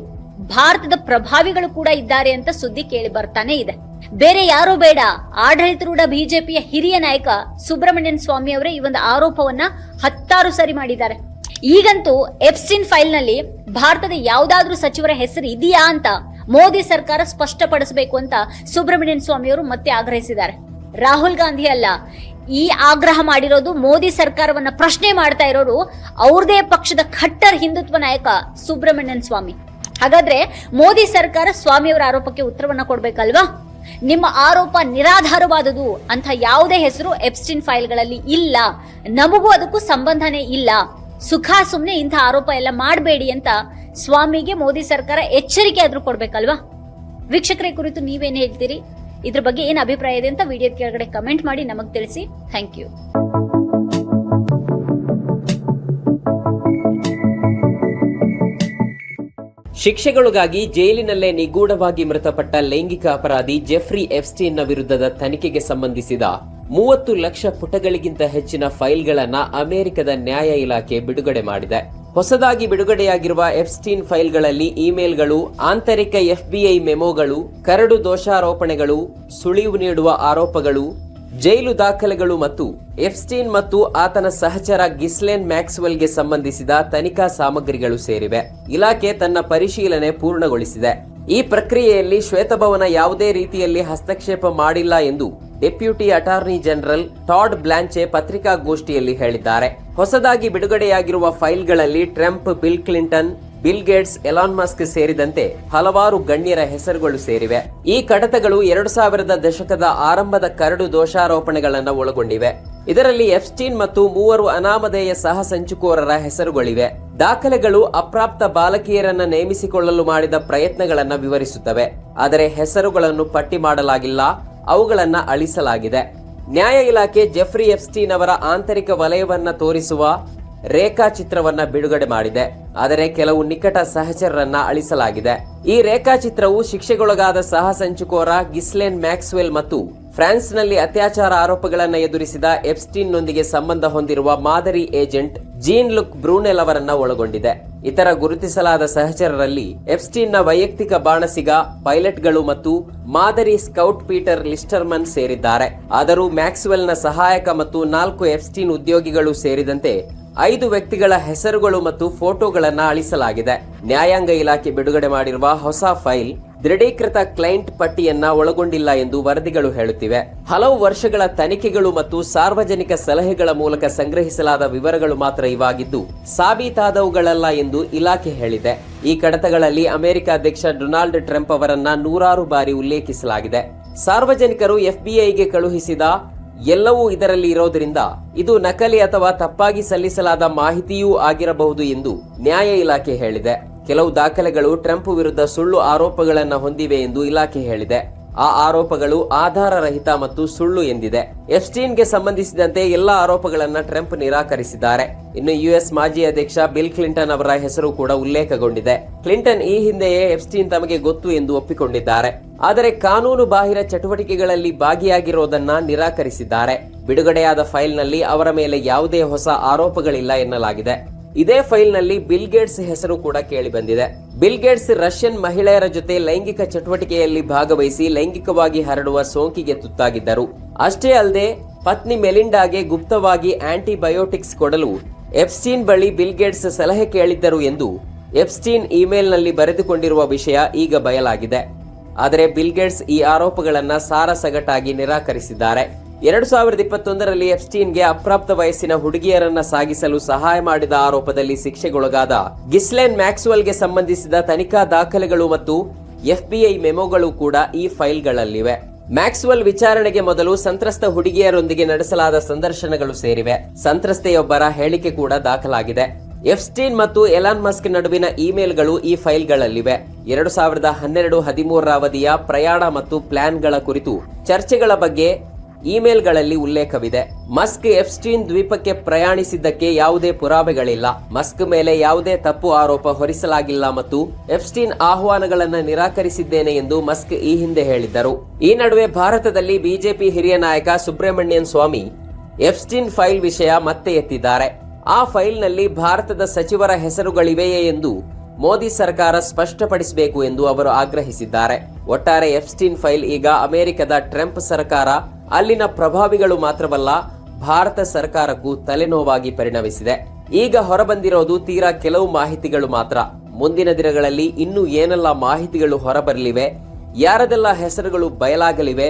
ಭಾರತದ ಪ್ರಭಾವಿಗಳು ಕೂಡ ಇದ್ದಾರೆ ಅಂತ ಸುದ್ದಿ ಕೇಳಿ ಬರ್ತಾನೆ ಇದೆ. ಬೇರೆ ಯಾರು ಬೇಡ, ಆಡಳಿತರೂಢ ಬಿಜೆಪಿಯ ಹಿರಿಯ ನಾಯಕ ಸುಬ್ರಹ್ಮಣ್ಯನ್ ಸ್ವಾಮಿ ಅವರೇ ಈ ಒಂದು ಆರೋಪವನ್ನ ಹತ್ತಾರು ಸರಿ ಮಾಡಿದ್ದಾರೆ. ಈಗಂತೂ ಎಫ್ಸ್ಟಿನ್ ಫೈಲ್ನಲ್ಲಿ ಭಾರತದ ಯಾವ್ದಾದ್ರೂ ಸಚಿವರ ಹೆಸರು ಇದೆಯಾ ಅಂತ ಮೋದಿ ಸರ್ಕಾರ ಸ್ಪಷ್ಟಪಡಿಸಬೇಕು ಅಂತ ಸುಬ್ರಹ್ಮಣ್ಯನ್ ಸ್ವಾಮಿ ಅವರು ಮತ್ತೆ ಆಗ್ರಹಿಸಿದ್ದಾರೆ. ರಾಹುಲ್ ಗಾಂಧಿ ಅಲ್ಲ ಈ ಆಗ್ರಹ ಮಾಡಿರೋದು ಮೋದಿ ಸರ್ಕಾರವನ್ನ ಪ್ರಶ್ನೆ ಮಾಡ್ತಾ ಇರೋರು ಅವ್ರದೇ ಪಕ್ಷದ ಖಟ್ಟರ್ ಹಿಂದುತ್ವ ನಾಯಕ ಸುಬ್ರಹ್ಮಣ್ಯನ್ ಸ್ವಾಮಿ. ಹಾಗಾದ್ರೆ ಮೋದಿ ಸರ್ಕಾರ ಸ್ವಾಮಿಯವರ ಆರೋಪಕ್ಕೆ ಉತ್ತರವನ್ನ ಕೊಡ್ಬೇಕಲ್ವಾ? ನಿಮ್ಮ ಆರೋಪ ನಿರಾಧಾರವಾದುದು ಅಂತ ಯಾವುದೇ ಹೆಸರು ಎಪ್ಸ್ಟಿನ್ ಫೈಲ್ಗಳಲ್ಲಿ ಇಲ್ಲ. ನಮಗೂ ಅದಕ್ಕೂ ಸಂಬಂಧನೇ ಇಲ್ಲ. ಸುಖ ಸುಮ್ಮನೆ ಇಂಥ ಆರೋಪ ಎಲ್ಲ ಮಾಡಬೇಡಿ ಅಂತ ಸ್ವಾಮಿಗೆ ಮೋದಿ ಸರ್ಕಾರ ಎಚ್ಚರಿಕೆ ಆದ್ರೂ ಕೊಡ್ಬೇಕಲ್ವಾ? ವೀಕ್ಷಕರ ಕುರಿತು ನೀವೇನು ಹೇಳ್ತೀರಿ? ಇದ್ರ ಬಗ್ಗೆ ಏನ್ ಅಭಿಪ್ರಾಯ ಇದೆ ಅಂತ ವಿಡಿಯೋದ ಕೆಳಗಡೆ ಕಮೆಂಟ್ ಮಾಡಿ ನಮಗ್ ತಿಳಿಸಿ. ಥ್ಯಾಂಕ್ ಯು ಶಿಕ್ಷೆಗಳಿಗಾಗಿ ಜೈಲಿನಲ್ಲೇ ನಿಗೂಢವಾಗಿ ಮೃತಪಟ್ಟ ಲೈಂಗಿಕ ಅಪರಾಧಿ ಜೆಫ್ರಿ ಎಫ್ಸ್ಟೀನ್ನ ವಿರುದ್ಧದ ತನಿಖೆಗೆ ಸಂಬಂಧಿಸಿದ ಮೂವತ್ತು ಲಕ್ಷ ಪುಟಗಳಿಗಿಂತ ಹೆಚ್ಚಿನ ಫೈಲ್ಗಳನ್ನು ಅಮೆರಿಕದ ನ್ಯಾಯ ಇಲಾಖೆ ಬಿಡುಗಡೆ ಮಾಡಿದೆ. ಹೊಸದಾಗಿ ಬಿಡುಗಡೆಯಾಗಿರುವ ಎಫ್ಸ್ಟೀನ್ ಫೈಲ್ಗಳಲ್ಲಿ ಇಮೇಲ್ಗಳು, ಆಂತರಿಕ ಎಫ್ಬಿಐ ಮೆಮೊಗಳು, ಕರಡು ದೋಷಾರೋಪಣೆಗಳು, ಸುಳಿವು ನೀಡುವ ಆರೋಪಗಳು, ಜೈಲು ದಾಖಲೆಗಳು ಮತ್ತು ಎಫ್ಸ್ಟೀನ್ ಮತ್ತು ಆತನ ಸಹಚರ ಗಿಸ್ಲೇನ್ ಮ್ಯಾಕ್ಸ್ವೆಲ್ಗೆ ಸಂಬಂಧಿಸಿದ ತನಿಖಾ ಸಾಮಗ್ರಿಗಳು ಸೇರಿವೆ. ಇಲಾಖೆ ತನ್ನ ಪರಿಶೀಲನೆ ಪೂರ್ಣಗೊಳಿಸಿದೆ. ಈ ಪ್ರಕ್ರಿಯೆಯಲ್ಲಿ ಶ್ವೇತಭವನ ಯಾವುದೇ ರೀತಿಯಲ್ಲಿ ಹಸ್ತಕ್ಷೇಪ ಮಾಡಿಲ್ಲ ಎಂದು deputy attorney general Todd Blanche ಪತ್ರಿಕಾಗೋಷ್ಠಿಯಲ್ಲಿ ಹೇಳಿದ್ದಾರೆ. ಹೊಸದಾಗಿ ಬಿಡುಗಡೆಯಾಗಿರುವ ಫೈಲ್ಗಳಲ್ಲಿ Trump, Bill Clinton, Bill Gates, Elon Musk ಸೇರಿದಂತೆ ಹಲವಾರು ಗಣ್ಯರ ಹೆಸರುಗಳು ಸೇರಿವೆ. ಈ ಕಡತಗಳು ಎರಡು ಸಾವಿರದ ದಶಕದ ಆರಂಭದ ಕರಡು ದೋಷಾರೋಪಣೆಗಳನ್ನು ಒಳಗೊಂಡಿವೆ. ಇದರಲ್ಲಿ ಎಫ್ಸ್ಟೀನ್ ಮತ್ತು ಮೂವರು ಅನಾಮಧೇಯ ಸಹ ಸಂಚುಕೋರರ ಹೆಸರುಗಳಿವೆ. ದಾಖಲೆಗಳು ಅಪ್ರಾಪ್ತ ಬಾಲಕಿಯರನ್ನ ನೇಮಿಸಿಕೊಳ್ಳಲು ಮಾಡಿದ ಪ್ರಯತ್ನಗಳನ್ನು ವಿವರಿಸುತ್ತವೆ. ಆದರೆ ಹೆಸರುಗಳನ್ನು ಪಟ್ಟಿ ಮಾಡಲಾಗಿಲ್ಲ, ಅವುಗಳನ್ನು ಅಳಿಸಲಾಗಿದೆ. ನ್ಯಾಯ ಇಲಾಖೆ ಜೆಫ್ರಿ ಎಫ್ಸ್ಟೀನ್ ಅವರ ಆಂತರಿಕ ವಲಯವನ್ನು ತೋರಿಸುವ ರೇಖಾಚಿತ್ರವನ್ನ ಬಿಡುಗಡೆ ಮಾಡಿದೆ. ಆದರೆ ಕೆಲವು ನಿಕಟ ಸಹಚರರನ್ನ ಅಳಿಸಲಾಗಿದೆ. ಈ ರೇಖಾಚಿತ್ರವು ಶಿಕ್ಷೆಗೊಳಗಾದ ಸಹ ಸಂಚುಕೋರ ಗಿಸ್ಲೇನ್ ಮ್ಯಾಕ್ಸ್ವೆಲ್ ಮತ್ತು ಫ್ರಾನ್ಸ್ನಲ್ಲಿ ಅತ್ಯಾಚಾರ ಆರೋಪಗಳನ್ನು ಎದುರಿಸಿದ ಎಪ್ಸ್ಟೀನ್ನೊಂದಿಗೆ ಸಂಬಂಧ ಹೊಂದಿರುವ ಮಾದರಿ ಏಜೆಂಟ್ ಜೀನ್ ಲುಕ್ ಬ್ರೂನೆಲ್ ಅವರನ್ನ ಒಳಗೊಂಡಿದೆ. ಇತರ ಗುರುತಿಸಲಾದ ಸಹಚರರಲ್ಲಿ ಎಪ್ಸ್ಟೀನ್ನ ವೈಯಕ್ತಿಕ ಬಾಣಸಿಗ, ಪೈಲಟ್ಗಳು ಮತ್ತು ಮಾದರಿ ಸ್ಕೌಟ್ ಪೀಟರ್ ಲಿಸ್ಟರ್ಮನ್ ಸೇರಿದ್ದಾರೆ. ಆದರೂ ಮ್ಯಾಕ್ಸ್ವೆಲ್ನ ಸಹಾಯಕ ಮತ್ತು ನಾಲ್ಕು ಎಪ್ಸ್ಟೀನ್ ಉದ್ಯೋಗಿಗಳು ಸೇರಿದಂತೆ ಐದು ವ್ಯಕ್ತಿಗಳ ಹೆಸರುಗಳು ಮತ್ತು ಫೋಟೋಗಳನ್ನು ಅಳಿಸಲಾಗಿದೆ. ನ್ಯಾಯಾಂಗ ಇಲಾಖೆ ಬಿಡುಗಡೆ ಮಾಡಿರುವ ಹೊಸ ಫೈಲ್ ದೃಢೀಕೃತ ಕ್ಲೈಂಟ್ ಪಟ್ಟಿಯನ್ನ ಒಳಗೊಂಡಿಲ್ಲ ಎಂದು ವರದಿಗಳು ಹೇಳುತ್ತಿವೆ. ಹಲವು ವರ್ಷಗಳ ತನಿಖೆಗಳು ಮತ್ತು ಸಾರ್ವಜನಿಕ ಸಲಹೆಗಳ ಮೂಲಕ ಸಂಗ್ರಹಿಸಲಾದ ವಿವರಗಳು ಮಾತ್ರ ಇವಾಗಿದ್ದು, ಸಾಬೀತಾದವುಗಳಲ್ಲ ಎಂದು ಇಲಾಖೆ ಹೇಳಿದೆ. ಈ ಕಡತಗಳಲ್ಲಿ ಅಮೆರಿಕ ಅಧ್ಯಕ್ಷ ಡೊನಾಲ್ಡ್ ಟ್ರಂಪ್ ಅವರನ್ನ ನೂರಾರು ಬಾರಿ ಉಲ್ಲೇಖಿಸಲಾಗಿದೆ. ಸಾರ್ವಜನಿಕರು ಎಫ್ಬಿಐಗೆ ಕಳುಹಿಸಿದ ಎಲ್ಲವೂ ಇದರಲ್ಲಿ ಇರೋದ್ರಿಂದ ಇದು ನಕಲಿ ಅಥವಾ ತಪ್ಪಾಗಿ ಸಲ್ಲಿಸಲಾದ ಮಾಹಿತಿಯೂ ಆಗಿರಬಹುದು ಎಂದು ನ್ಯಾಯ ಇಲಾಖೆ ಹೇಳಿದೆ. ಕೆಲವು ದಾಖಲೆಗಳು ಟ್ರಂಪ್ ವಿರುದ್ಧ ಸುಳ್ಳು ಆರೋಪಗಳನ್ನು ಹೊಂದಿವೆ ಎಂದು ಇಲಾಖೆ ಹೇಳಿದೆ. ಆ ಆರೋಪಗಳು ಆಧಾರರಹಿತ ಮತ್ತು ಸುಳ್ಳು ಎಂದಿದೆ. ಎಫ್ಸ್ಟೀನ್ಗೆ ಸಂಬಂಧಿಸಿದಂತೆ ಎಲ್ಲ ಆರೋಪಗಳನ್ನು ಟ್ರಂಪ್ ನಿರಾಕರಿಸಿದ್ದಾರೆ. ಇನ್ನು ಯುಎಸ್ ಮಾಜಿ ಅಧ್ಯಕ್ಷ ಬಿಲ್ ಕ್ಲಿಂಟನ್ ಅವರ ಹೆಸರು ಕೂಡ ಉಲ್ಲೇಖಗೊಂಡಿದೆ. ಕ್ಲಿಂಟನ್ ಈ ಹಿಂದೆಯೇ ಎಫ್ಸ್ಟೀನ್ ತಮಗೆ ಗೊತ್ತು ಎಂದು ಒಪ್ಪಿಕೊಂಡಿದ್ದಾರೆ. ಆದರೆ ಕಾನೂನು ಬಾಹಿರ ಚಟುವಟಿಕೆಗಳಲ್ಲಿ ಭಾಗಿಯಾಗಿರೋದನ್ನ ನಿರಾಕರಿಸಿದ್ದಾರೆ. ಬಿಡುಗಡೆಯಾದ ಫೈಲ್ನಲ್ಲಿ ಅವರ ಮೇಲೆ ಯಾವುದೇ ಹೊಸ ಆರೋಪಗಳಿಲ್ಲ ಎನ್ನಲಾಗಿದೆ. ಇದೇ ಫೈಲ್ನಲ್ಲಿ ಬಿಲ್ ಗೇಟ್ಸ್ ಹೆಸರು ಕೂಡ ಕೇಳಿ ಬಂದಿದೆ. ಬಿಲ್ ಗೇಟ್ಸ್ ರಷ್ಯನ್ ಮಹಿಳೆಯರ ಜೊತೆ ಲೈಂಗಿಕ ಚಟುವಟಿಕೆಯಲ್ಲಿ ಭಾಗವಹಿಸಿ ಲೈಂಗಿಕವಾಗಿ ಹರಡುವ ಸೋಂಕಿಗೆ ತುತ್ತಾಗಿದ್ದರು. ಅಷ್ಟೇ ಅಲ್ಲದೆ, ಪತ್ನಿ ಮೆಲಿಂಡಾಗೆ ಗುಪ್ತವಾಗಿ ಆಂಟಿಬಯೋಟಿಕ್ಸ್ ಕೊಡಲು ಎಫ್ಸ್ಟೀನ್ ಬಳಿ ಬಿಲ್ ಗೇಟ್ಸ್ ಸಲಹೆ ಕೇಳಿದ್ದರು ಎಂದು ಎಫ್ಸ್ಟೀನ್ ಇಮೇಲ್ನಲ್ಲಿ ಬರೆದುಕೊಂಡಿರುವ ವಿಷಯ ಈಗ ಬಯಲಾಗಿದೆ. ಆದರೆ ಬಿಲ್ ಗೇಟ್ಸ್ ಈ ಆರೋಪಗಳನ್ನು ಸಾರಸಗಟಾಗಿ ನಿರಾಕರಿಸಿದ್ದಾರೆ. ಎರಡು ಸಾವಿರದ ಇಪ್ಪತ್ತೊಂದರಲ್ಲಿ ಎಫ್ಸ್ಟೀನ್ಗೆ ಅಪ್ರಾಪ್ತ ವಯಸ್ಸಿನ ಹುಡುಗಿಯರನ್ನ ಸಾಗಿಸಲು ಸಹಾಯ ಮಾಡಿದ ಆರೋಪದಲ್ಲಿ ಶಿಕ್ಷೆಗೊಳಗಾದ ಗಿಸ್ಲೆನ್ ಮ್ಯಾಕ್ಸ್ವೆಲ್ಗೆ ಸಂಬಂಧಿಸಿದ ತನಿಖಾ ದಾಖಲೆಗಳು ಮತ್ತು ಎಫ್ಬಿಐ ಮೆಮೊಗಳು ಕೂಡ ಈ ಫೈಲ್ಗಳಲ್ಲಿವೆ. ಮ್ಯಾಕ್ಸ್ವೆಲ್ ವಿಚಾರಣೆಗೆ ಮೊದಲು ಸಂತ್ರಸ್ತ ಹುಡುಗಿಯರೊಂದಿಗೆ ನಡೆಸಲಾದ ಸಂದರ್ಶನಗಳು ಸೇರಿವೆ. ಸಂತ್ರಸ್ತೆಯೊಬ್ಬರ ಹೇಳಿಕೆ ಕೂಡ ದಾಖಲಾಗಿದೆ. ಎಫ್ಸ್ಟೀನ್ ಮತ್ತು ಎಲಾನ್ ಮಸ್ಕ್ ನಡುವಿನ ಇಮೇಲ್ಗಳು ಈ ಫೈಲ್ಗಳಲ್ಲಿವೆ. ಎರಡು ಸಾವಿರದ ಹನ್ನೆರಡು ಹದಿಮೂರರ ಅವಧಿಯ ಪ್ರಯಾಣ ಮತ್ತು ಪ್ಲಾನ್ಗಳ ಕುರಿತು ಚರ್ಚೆಗಳ ಬಗ್ಗೆ ಇಮೇಲ್ಗಳಲ್ಲಿ ಉಲ್ಲೇಖವಿದೆ. ಮಸ್ಕ್ ಎಫ್ಸ್ಟೀನ್ ದ್ವೀಪಕ್ಕೆ ಪ್ರಯಾಣಿಸಿದ್ದಕ್ಕೆ ಯಾವುದೇ ಪುರಾವೆಗಳಿಲ್ಲ. ಮಸ್ಕ್ ಮೇಲೆ ಯಾವುದೇ ತಪ್ಪು ಆರೋಪ ಹೊರಿಸಲಾಗಿಲ್ಲ ಮತ್ತು ಎಫ್ಸ್ಟೀನ್ ಆಹ್ವಾನಗಳನ್ನು ನಿರಾಕರಿಸಿದ್ದೇನೆ ಎಂದು ಮಸ್ಕ್ ಈ ಹಿಂದೆ ಹೇಳಿದ್ದರು. ಈ ನಡುವೆ ಭಾರತದಲ್ಲಿ ಬಿಜೆಪಿ ಹಿರಿಯ ನಾಯಕ ಸುಬ್ರಹ್ಮಣ್ಯನ್ ಸ್ವಾಮಿ ಎಫ್ಸ್ಟೀನ್ ಫೈಲ್ ವಿಷಯ ಮತ್ತೆ ಎತ್ತಿದ್ದಾರೆ. ಆ ಫೈಲ್ನಲ್ಲಿ ಭಾರತದ ಸಚಿವರ ಹೆಸರುಗಳಿವೆಯೇ ಎಂದು ಮೋದಿ ಸರ್ಕಾರ ಸ್ಪಷ್ಟಪಡಿಸಬೇಕು ಎಂದು ಅವರು ಆಗ್ರಹಿಸಿದ್ದಾರೆ. ಒಟ್ಟಾರೆ ಎಫ್ಸ್ಟೀನ್ ಫೈಲ್ ಈಗ ಅಮೆರಿಕದ ಟ್ರಂಪ್ ಸರ್ಕಾರ, ಅಲ್ಲಿನ ಪ್ರಭಾವಿಗಳು ಮಾತ್ರವಲ್ಲ, ಭಾರತ ಸರ್ಕಾರಕ್ಕೂ ತಲೆನೋವಾಗಿ ಪರಿಣಮಿಸಿದೆ. ಈಗ ಹೊರಬಂದಿರೋದು ತೀರಾ ಕೆಲವು ಮಾಹಿತಿಗಳು ಮಾತ್ರ. ಮುಂದಿನ ದಿನಗಳಲ್ಲಿ ಇನ್ನೂ ಏನೆಲ್ಲ ಮಾಹಿತಿಗಳು ಹೊರಬರಲಿವೆ, ಯಾರದೆಲ್ಲ ಹೆಸರುಗಳು ಬಯಲಾಗಲಿವೆ